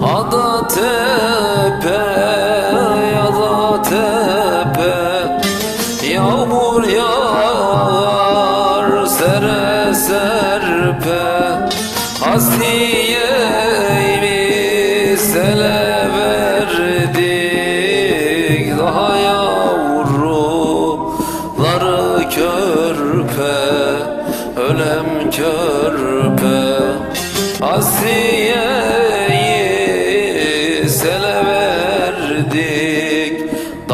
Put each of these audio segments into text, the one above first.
Ada tepe Ada tepe. Yağmur yağar Sere serpe. Hasniyeyimi Sele verdik. Daha yavruları körpe Ölem körpe. Asiye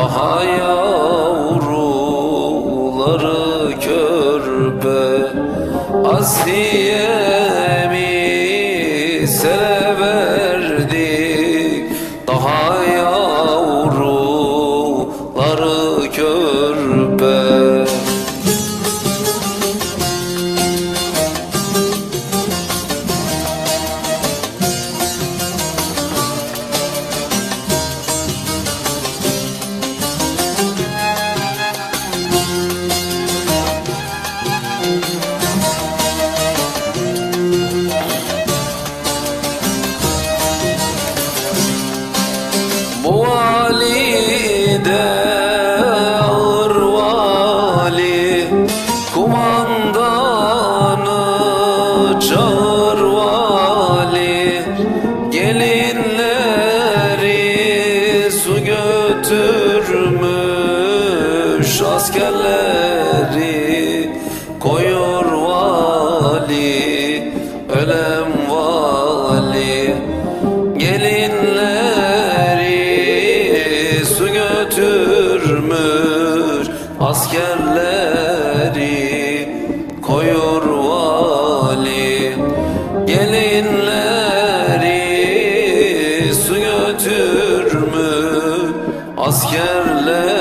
Daha yavruları körpe Asiye'mi Bu valide ağır vali Kumandanı çağır vali. Gelinleri su götürmüş Askerleri götürmüş askerleri. Koyur vali Gelinleri su götürmüş askerleri